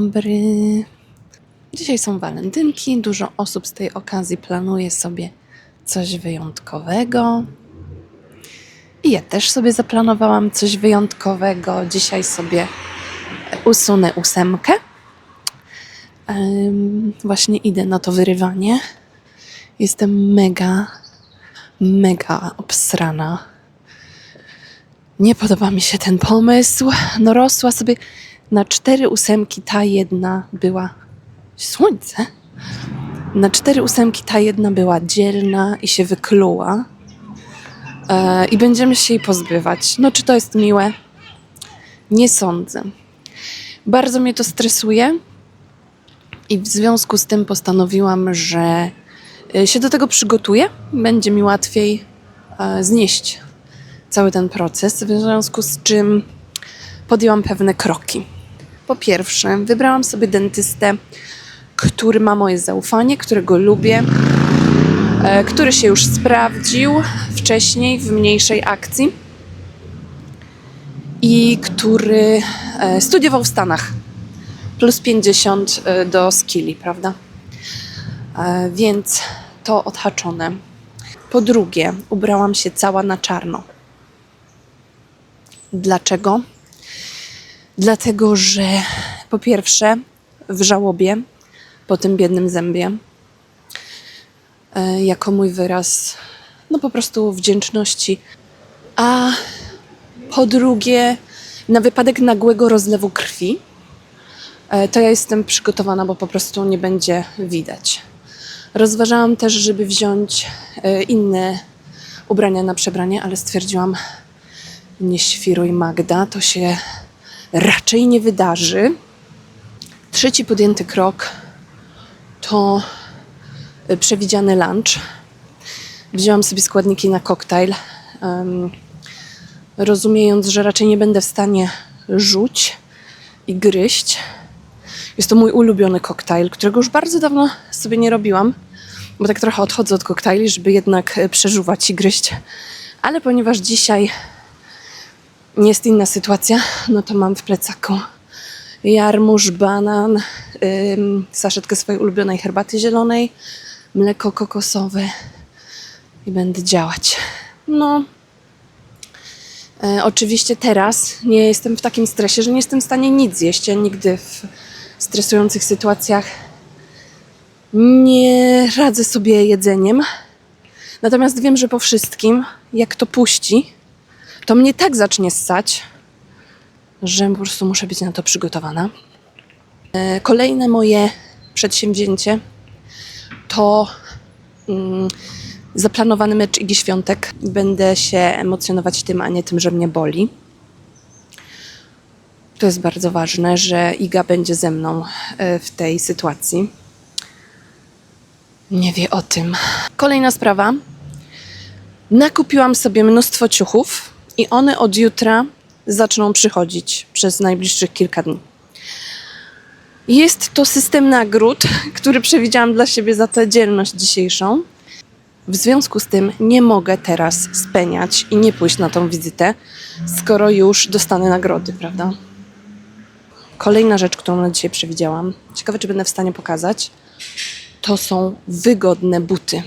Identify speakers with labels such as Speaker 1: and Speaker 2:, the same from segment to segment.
Speaker 1: dobry. Dzisiaj są walentynki. Dużo osób z tej okazji planuje sobie coś wyjątkowego. I ja też sobie zaplanowałam coś wyjątkowego. Dzisiaj sobie usunę ósemkę. Em, właśnie idę na to wyrywanie. Jestem mega, mega obsrana. Nie podoba mi się ten pomysł. No rosła sobie na cztery ósemki, ta jedna była słońce. Na cztery ósemki ta jedna była dzielna i się wykluła. E, I będziemy się jej pozbywać. No czy to jest miłe? Nie sądzę. Bardzo mnie to stresuje i w związku z tym postanowiłam, że e, się do tego przygotuję. Będzie mi łatwiej e, znieść cały ten proces, w związku z czym podjęłam pewne kroki. Po pierwsze, wybrałam sobie dentystę, który ma moje zaufanie, którego lubię, e, który się już sprawdził wcześniej w mniejszej akcji i który e, studiował w Stanach. Plus 50 e, do skilli, prawda? Więc to odhaczone. Po drugie, ubrałam się cała na czarno. Dlaczego? Dlatego, że po pierwsze w żałobie po tym biednym zębie, e, jako mój wyraz, no po prostu wdzięczności, a po drugie na wypadek nagłego rozlewu krwi, e, to ja jestem przygotowana, bo po prostu nie będzie widać. Rozważałam też, żeby wziąć e, inne ubrania na przebranie, ale stwierdziłam, nie świruj Magda, to się raczej nie wydarzy. Trzeci podjęty krok to y, przewidziany lunch. Wzięłam sobie składniki na koktajl, rozumiejąc, że raczej nie będę w stanie rzuć i gryźć. Jest to mój ulubiony koktajl, którego już bardzo dawno sobie nie robiłam, bo tak trochę odchodzę od koktajli, żeby jednak e, przeżuwać i gryźć. Ale ponieważ dzisiaj jest inna sytuacja, no to mam w plecaku jarmuż, banan, ym, saszetkę swojej ulubionej herbaty zielonej, mleko kokosowe i będę działać. No, e, oczywiście teraz nie jestem w takim stresie, że nie jestem w stanie nic zjeść. Ja nigdy w stresujących sytuacjach nie radzę sobie jedzeniem. Natomiast wiem, że po wszystkim, jak to puści, to mnie tak zacznie ssać, że po prostu muszę być na to przygotowana. E, Kolejne moje przedsięwzięcie to mm, zaplanowany mecz Igi Świątek. Będę się emocjonować tym, a nie tym, że mnie boli. To jest bardzo ważne, że Iga będzie ze mną e, w tej sytuacji. Nie wie o tym. Kolejna sprawa. Nakupiłam sobie mnóstwo ciuchów i one od jutra zaczną przychodzić przez najbliższych kilka dni. Jest to system nagród, który przewidziałam dla siebie za tę dzielność dzisiejszą. W związku z tym nie mogę teraz speniać i nie pójść na tą wizytę, skoro już dostanę nagrody, prawda? Kolejna rzecz, którą na dzisiaj przewidziałam, ciekawe czy będę w stanie pokazać, to są wygodne buty.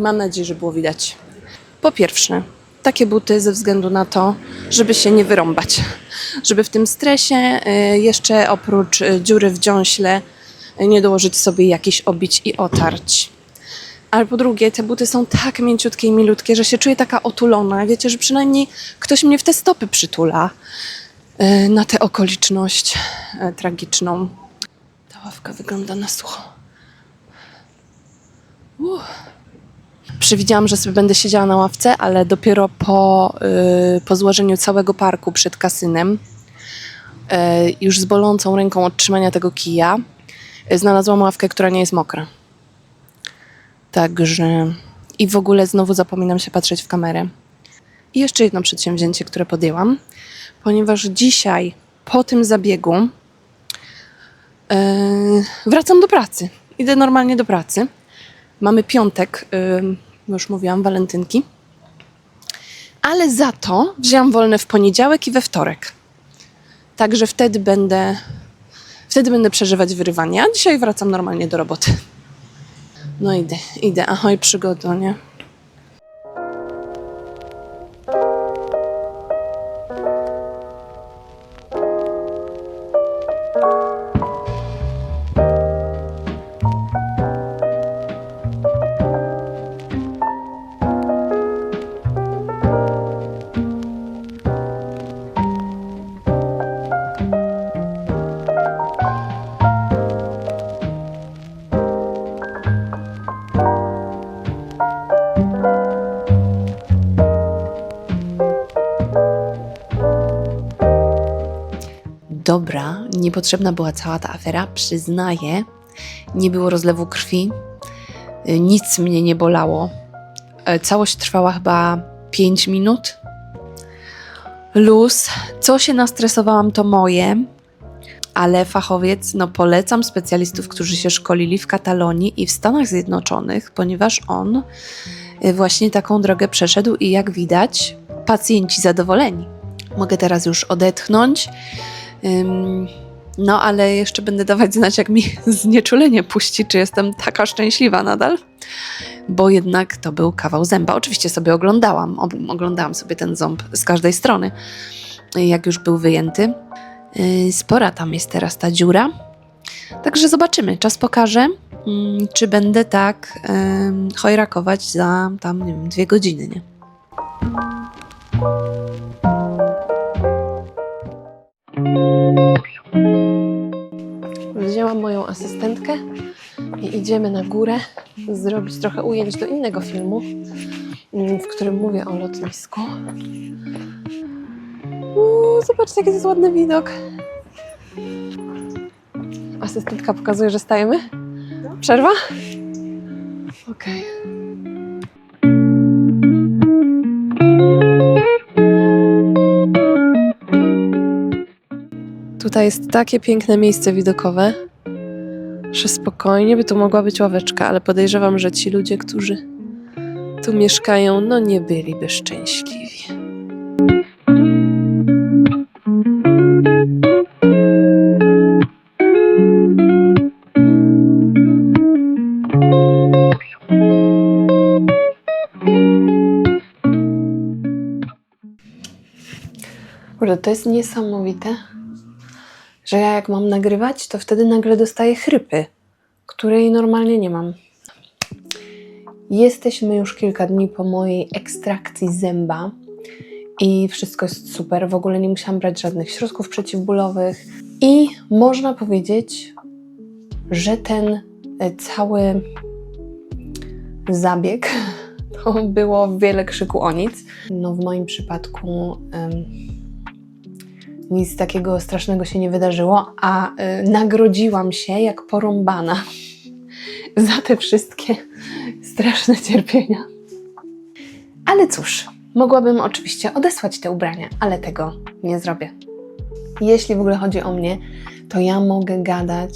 Speaker 1: Mam nadzieję, że było widać. Po pierwsze, takie buty ze względu na to, żeby się nie wyrąbać. Żeby w tym stresie y, jeszcze oprócz y, dziury w dziąśle y, nie dołożyć sobie jakichś obić i otarć. Ale po drugie, te buty są tak mięciutkie i milutkie, że się czuję taka otulona. Wiecie, że przynajmniej ktoś mnie w te stopy przytula na tę okoliczność tragiczną. Ta ławka wygląda na sucho. Uff. Przewidziałam, że sobie będę siedziała na ławce, ale dopiero po, y, po złożeniu całego parku przed kasynem, y, już z bolącą ręką od trzymania tego kija, y, znalazłam ławkę, która nie jest mokra. Także i w ogóle znowu zapominam się patrzeć w kamerę. I jeszcze jedno przedsięwzięcie, które podjęłam, ponieważ dzisiaj po tym zabiegu y, wracam do pracy. Idę normalnie do pracy. Mamy piątek, ym, już mówiłam, walentynki. Ale za to wzięłam wolne w poniedziałek i we wtorek. Także wtedy będę, wtedy będę przeżywać wyrywanie, a dzisiaj wracam normalnie do roboty. No idę, idę. Ahoj, przygoda, nie? Niepotrzebna była cała ta afera, przyznaję. Nie było rozlewu krwi, y, nic mnie nie bolało. E, Całość trwała chyba 5 minut. Luz, co się nastresowałam, to moje, ale fachowiec, no polecam specjalistów, którzy się szkolili w Katalonii i w Stanach Zjednoczonych, ponieważ on y, właśnie taką drogę przeszedł i jak widać, pacjenci zadowoleni. Mogę teraz już odetchnąć. No, ale jeszcze będę dawać znać, jak mi znieczulenie puści, czy jestem taka szczęśliwa nadal, bo jednak to był kawał zęba. Oczywiście sobie oglądałam, oglądałam sobie ten ząb z każdej strony, jak już był wyjęty. Yy, Spora tam jest teraz ta dziura. Także zobaczymy, czas pokaże, mm, czy będę tak ym, chojrakować za tam, nie wiem, dwie godziny, nie? Wzięłam moją asystentkę i idziemy na górę zrobić trochę ujęć do innego filmu, mm, w którym mówię o lotnisku. Uuu, zobaczcie, jaki jest ładny widok. Asystentka pokazuje, że stajemy. Przerwa? Okej. Tutaj jest takie piękne miejsce widokowe, że spokojnie by tu mogła być ławeczka, ale podejrzewam, że ci ludzie, którzy tu mieszkają, no nie byliby szczęśliwi. Kurde, to jest niesamowite, że ja jak mam nagrywać, to wtedy nagle dostaję chrypy, której normalnie nie mam. Jesteśmy już kilka dni po mojej ekstrakcji zęba i wszystko jest super. W ogóle nie musiałam brać żadnych środków przeciwbólowych i można powiedzieć, że ten e, cały zabieg to było wiele krzyku o nic. No w moim przypadku nic takiego strasznego się nie wydarzyło, a y, nagrodziłam się jak porąbana za te wszystkie straszne cierpienia. Ale cóż, mogłabym oczywiście odesłać te ubrania, ale tego nie zrobię. Jeśli w ogóle chodzi o mnie, to ja mogę gadać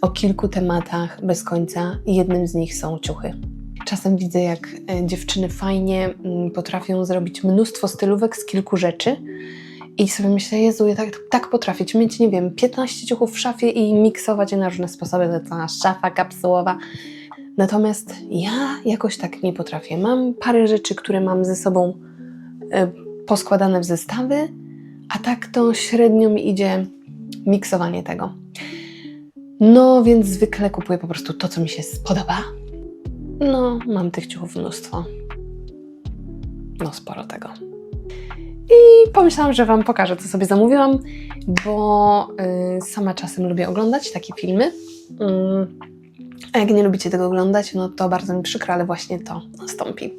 Speaker 1: o kilku tematach bez końca i jednym z nich są ciuchy. Czasem widzę, jak e, dziewczyny fajnie mm, potrafią zrobić mnóstwo stylówek z kilku rzeczy, i sobie myślę, Jezu, ja tak, tak potrafić mieć, nie wiem, 15 ciuchów w szafie i miksować je na różne sposoby, to cała szafa kapsułowa. Natomiast ja jakoś tak nie potrafię. Mam parę rzeczy, które mam ze sobą e, poskładane w zestawy, a tak to średnio mi idzie miksowanie tego. No, więc zwykle kupuję po prostu to, co mi się spodoba. No, mam tych ciuchów mnóstwo. No, sporo tego. I pomyślałam, że Wam pokażę, co sobie zamówiłam, bo y, sama czasem lubię oglądać takie filmy. Mm, a jak nie lubicie tego oglądać, no to bardzo mi przykro, ale właśnie to nastąpi.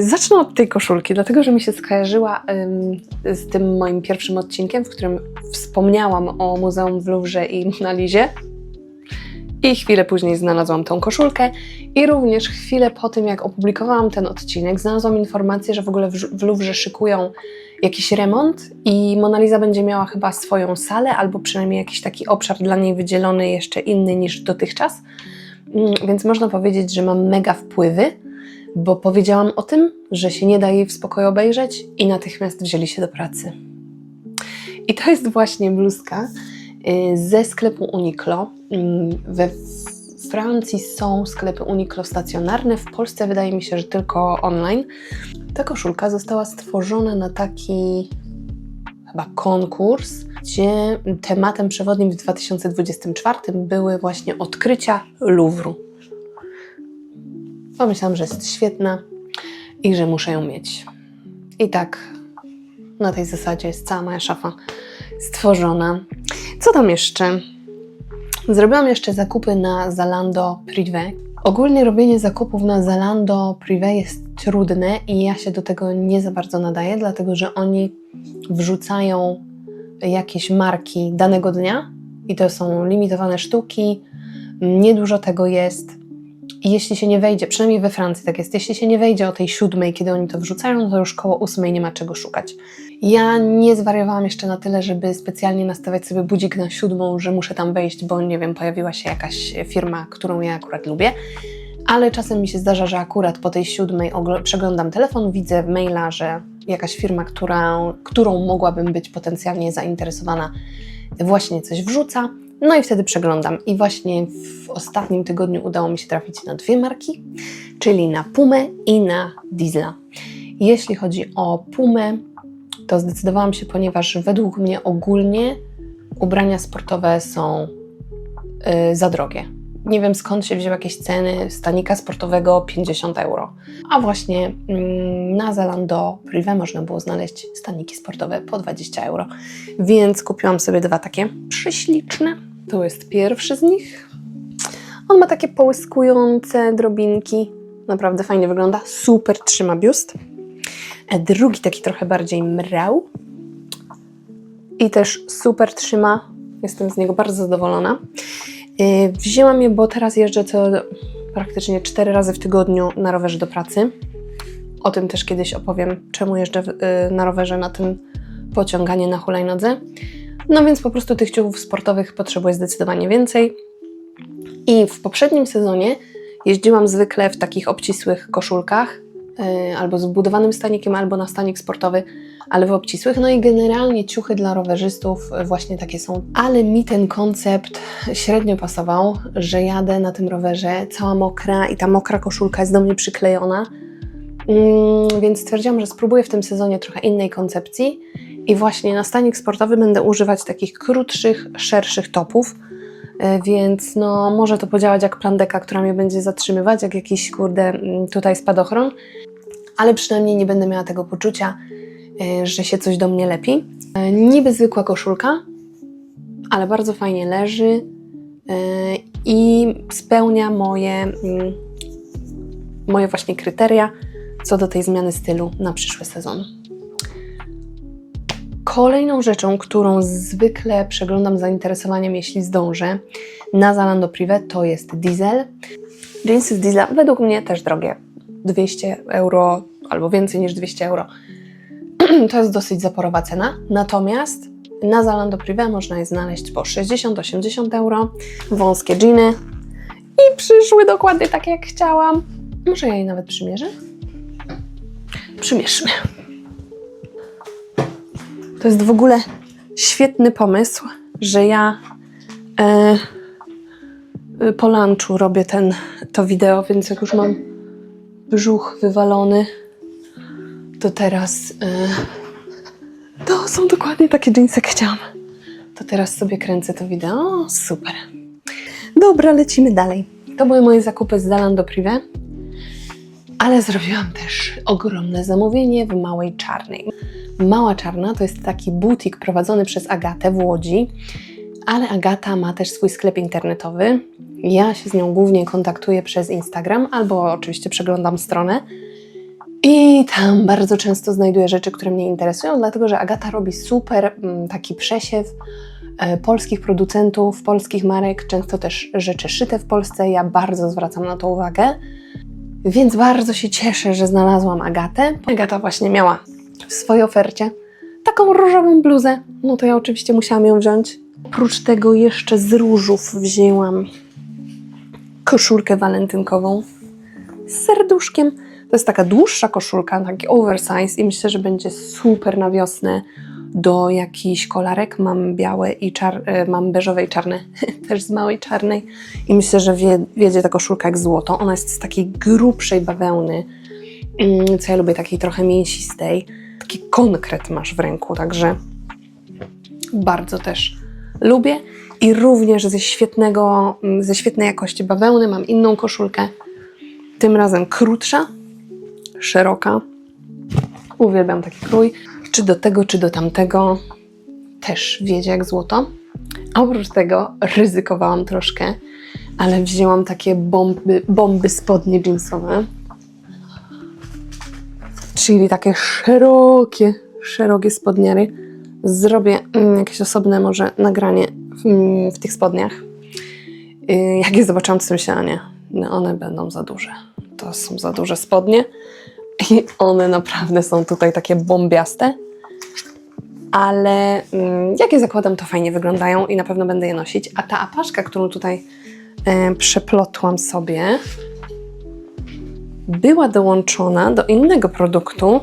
Speaker 1: Zacznę od tej koszulki, dlatego że mi się skojarzyła ym, z tym moim pierwszym odcinkiem, w którym wspomniałam o Muzeum w Louvre i Mona Lizie. I chwilę później znalazłam tą koszulkę i również chwilę po tym, jak opublikowałam ten odcinek, znalazłam informację, że w ogóle w, Louvre szykują jakiś remont i Mona Lisa będzie miała chyba swoją salę, albo przynajmniej jakiś taki obszar dla niej wydzielony jeszcze inny niż dotychczas. Mm, Więc można powiedzieć, że mam mega wpływy, bo powiedziałam o tym, że się nie da jej w spokoju obejrzeć i natychmiast wzięli się do pracy. I to jest właśnie bluzka ze sklepu Uniqlo. Mm, We Francji są sklepy Uniqlo stacjonarne, w Polsce wydaje mi się, że tylko online. Ta koszulka została stworzona na taki chyba konkurs, gdzie tematem przewodnim w 2024 były właśnie odkrycia Louvru. Pomyślałam, że jest świetna i że muszę ją mieć. I tak na tej zasadzie jest cała moja szafa stworzona. Co tam jeszcze? Zrobiłam jeszcze zakupy na Zalando Privé. Ogólnie robienie zakupów na Zalando Privé jest trudne i ja się do tego nie za bardzo nadaję, dlatego że oni wrzucają jakieś marki danego dnia i to są limitowane sztuki, niedużo tego jest. I jeśli się nie wejdzie, przynajmniej we Francji tak jest, jeśli się nie wejdzie o tej siódmej, kiedy oni to wrzucają, to już koło ósmej nie ma czego szukać. Ja nie zwariowałam jeszcze na tyle, żeby specjalnie nastawiać sobie budzik na siódmą, że muszę tam wejść, bo nie wiem, pojawiła się jakaś firma, którą ja akurat lubię. Ale czasem mi się zdarza, że akurat po tej siódmej przeglądam telefon, widzę w maila, że jakaś firma, która, którą mogłabym być potencjalnie zainteresowana, właśnie coś wrzuca. No i wtedy przeglądam. I właśnie w ostatnim tygodniu udało mi się trafić na dwie marki, czyli na Pumę i na Diesla. Jeśli chodzi o Pumę, to zdecydowałam się, ponieważ według mnie ogólnie ubrania sportowe są y, za drogie. Nie wiem skąd się wzięły jakieś ceny stanika sportowego 50 euro. A właśnie mm, na Zalando Privé można było znaleźć staniki sportowe po 20 euro. Więc kupiłam sobie dwa takie prześliczne. To jest pierwszy z nich. On ma takie połyskujące drobinki. Naprawdę fajnie wygląda. Super trzyma biust. E, Drugi taki trochę bardziej mrał. I też super trzyma. Jestem z niego bardzo zadowolona. Yy, Wzięłam je, bo teraz jeżdżę co praktycznie 4 razy w tygodniu na rowerze do pracy. O tym też kiedyś opowiem, czemu jeżdżę yy, na rowerze na tym pociąganie na hulajnodze. No więc po prostu tych ciuchów sportowych potrzebuję zdecydowanie więcej. I w poprzednim sezonie jeździłam zwykle w takich obcisłych koszulkach, yy, albo z budowanym stanikiem, albo na stanik sportowy, ale w obcisłych. No i generalnie ciuchy dla rowerzystów właśnie takie są. Ale mi ten koncept średnio pasował, że jadę na tym rowerze cała mokra i ta mokra koszulka jest do mnie przyklejona. Mm, więc stwierdziłam, że spróbuję w tym sezonie trochę innej koncepcji i właśnie na stanik sportowy będę używać takich krótszych, szerszych topów. E, Więc no, może to podziałać jak plandeka, która mnie będzie zatrzymywać, jak jakiś kurde tutaj spadochron, ale przynajmniej nie będę miała tego poczucia, e, że się coś do mnie lepi. E, Niby zwykła koszulka, ale bardzo fajnie leży i spełnia moje, moje właśnie kryteria co do tej zmiany stylu na przyszły sezon. Kolejną rzeczą, którą zwykle przeglądam z zainteresowaniem, jeśli zdążę, na Zalando Privé, to jest diesel. Jeansy z diesla według mnie też drogie. 200 euro albo więcej niż 200 euro. to jest dosyć zaporowa cena. Natomiast na Zalando Privé można je znaleźć po 60-80 euro. Wąskie jeany i przyszły dokładnie tak jak chciałam. Może ja je nawet przymierzę? Przymierzmy. To jest w ogóle świetny pomysł, że ja e, e, po lunchu robię ten, to wideo, więc jak już mam brzuch wywalony, to teraz e, to są dokładnie takie jeansy, jak chciałam. To teraz sobie kręcę to wideo. O, super. Dobra, lecimy dalej. To były moje zakupy z Zalando Privé. Ale zrobiłam też ogromne zamówienie w Małej Czarnej. Mała Czarna to jest taki butik prowadzony przez Agatę w Łodzi, ale Agata ma też swój sklep internetowy. Ja się z nią głównie kontaktuję przez Instagram albo oczywiście przeglądam stronę. I tam bardzo często znajduję rzeczy, które mnie interesują, dlatego że Agata robi super mm, taki przesiew e, polskich producentów, polskich marek, często też rzeczy szyte w Polsce. Ja bardzo zwracam na to uwagę. Więc bardzo się cieszę, że znalazłam Agatę. Agata właśnie miała w swojej ofercie taką różową bluzę. No to ja oczywiście musiałam ją wziąć. Oprócz tego jeszcze z różów wzięłam koszulkę walentynkową z serduszkiem. To jest taka dłuższa koszulka, taki oversize i myślę, że będzie super na wiosnę.
Speaker 2: Do jakichś kolarek. Mam białe i czar, e, mam beżowe i czarne, też z małej czarnej. I myślę, że wie, wiedzie ta koszulka jak złoto. Ona jest z takiej grubszej bawełny, mm, co ja lubię, takiej trochę mięsistej. Taki konkret masz w ręku, także bardzo też lubię. I również ze świetnego, mm, ze świetnej jakości bawełny mam inną koszulkę, tym razem krótsza, szeroka. Uwielbiam taki krój. Czy do tego, czy do tamtego też wiedzie jak złoto. Oprócz tego ryzykowałam troszkę, ale wzięłam takie bomby, bomby spodnie jeansowe. Czyli takie szerokie, szerokie spodniary. Zrobię mm, jakieś osobne może nagranie w, mm, w tych spodniach. Jak je zobaczyłam, to myślałam, nie, no one będą za duże. To są za duże spodnie. I one naprawdę są tutaj takie bombiaste. Ale mm, jak je zakładam, to fajnie wyglądają i na pewno będę je nosić. A ta apaszka, którą tutaj e, przeplotłam sobie, była dołączona do innego produktu.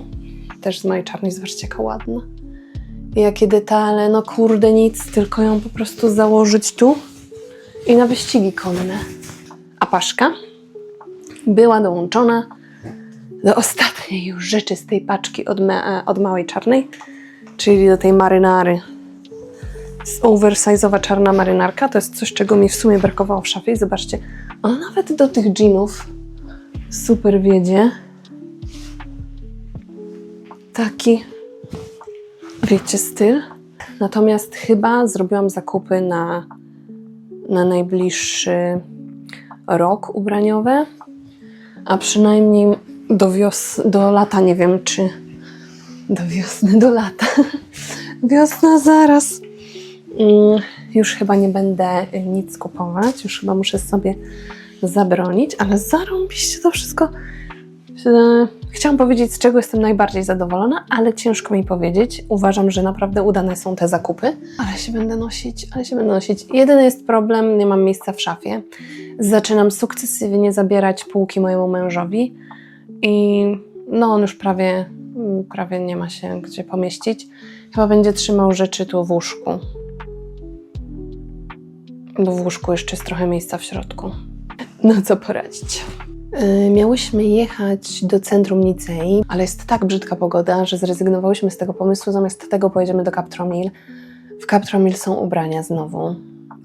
Speaker 2: Też z mojej czarnej, zobaczcie jaka ładna. Jakie detale, no kurde nic, tylko ją po prostu założyć tu i na wyścigi konne. Apaszka była dołączona do ostatniej już rzeczy z tej paczki od, od małej czarnej, czyli do tej marynary. Oversize'owa czarna marynarka, to jest coś, czego mi w sumie brakowało w szafie. Zobaczcie, ona nawet do tych jeanów super wiedzie. Taki, wiecie, styl. Natomiast chyba zrobiłam zakupy na, na najbliższy rok ubraniowe a przynajmniej do wios do lata nie wiem czy do wiosny, do lata. Wiosna zaraz. Mm, Już chyba nie będę nic kupować, już chyba muszę sobie zabronić, ale zarąbiście to wszystko. E, Chciałam powiedzieć, z czego jestem najbardziej zadowolona, ale ciężko mi powiedzieć. Uważam, że naprawdę udane są te zakupy, ale się będę nosić, ale się będę nosić. Jedyny jest problem, nie mam miejsca w szafie. Zaczynam sukcesywnie zabierać półki mojemu mężowi i no on już prawie, prawie nie ma się gdzie pomieścić. Chyba będzie trzymał rzeczy tu w łóżku. Bo w łóżku jeszcze jest trochę miejsca w środku. No co poradzić. Yy, Miałyśmy jechać do centrum Nicei, ale jest tak brzydka pogoda, że zrezygnowałyśmy z tego pomysłu. Zamiast tego pojedziemy do Captromil. W Captromil są ubrania znowu,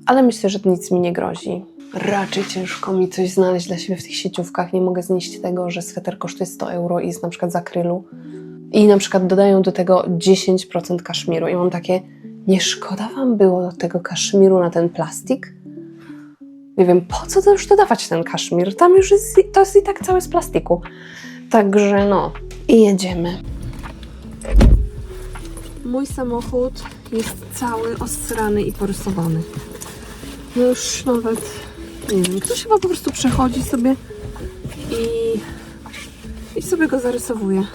Speaker 2: ale myślę, że nic mi nie grozi. Raczej ciężko mi coś znaleźć dla siebie w tych sieciówkach. Nie mogę znieść tego, że sweter kosztuje 100 euro i jest na przykład z akrylu. I na przykład dodają do tego 10% kaszmiru. I mam takie, nie szkoda wam było tego kaszmiru na ten plastik? Nie wiem, po co to już dodawać ten kaszmir? Tam już jest, to jest i tak całe z plastiku. Także no, i jedziemy. Mój samochód jest cały osrany i porysowany. No już nawet, nie wiem, ktoś chyba po prostu przechodzi sobie i, i sobie go zarysowuje.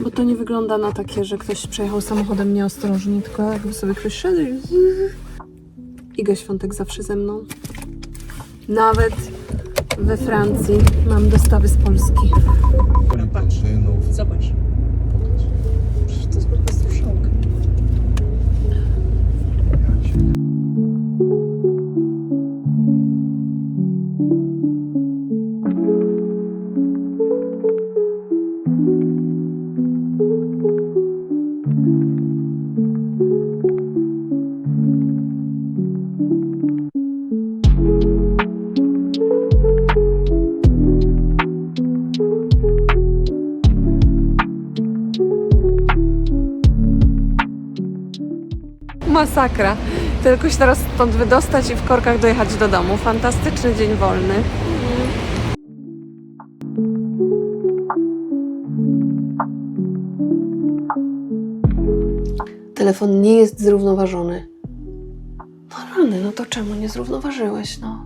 Speaker 2: Bo to nie wygląda na takie, że ktoś przejechał samochodem nieostrożnie, tylko jakby sobie ktoś szedł i Iga Świątek zawsze ze mną. Nawet we Francji mam dostawy z Polski.
Speaker 3: Patrzynów.
Speaker 1: Zobacz. Masakra. Tylko się teraz stąd wydostać i w korkach dojechać do domu. Fantastyczny dzień wolny. Telefon nie jest zrównoważony. No rany, no to czemu nie zrównoważyłeś, no?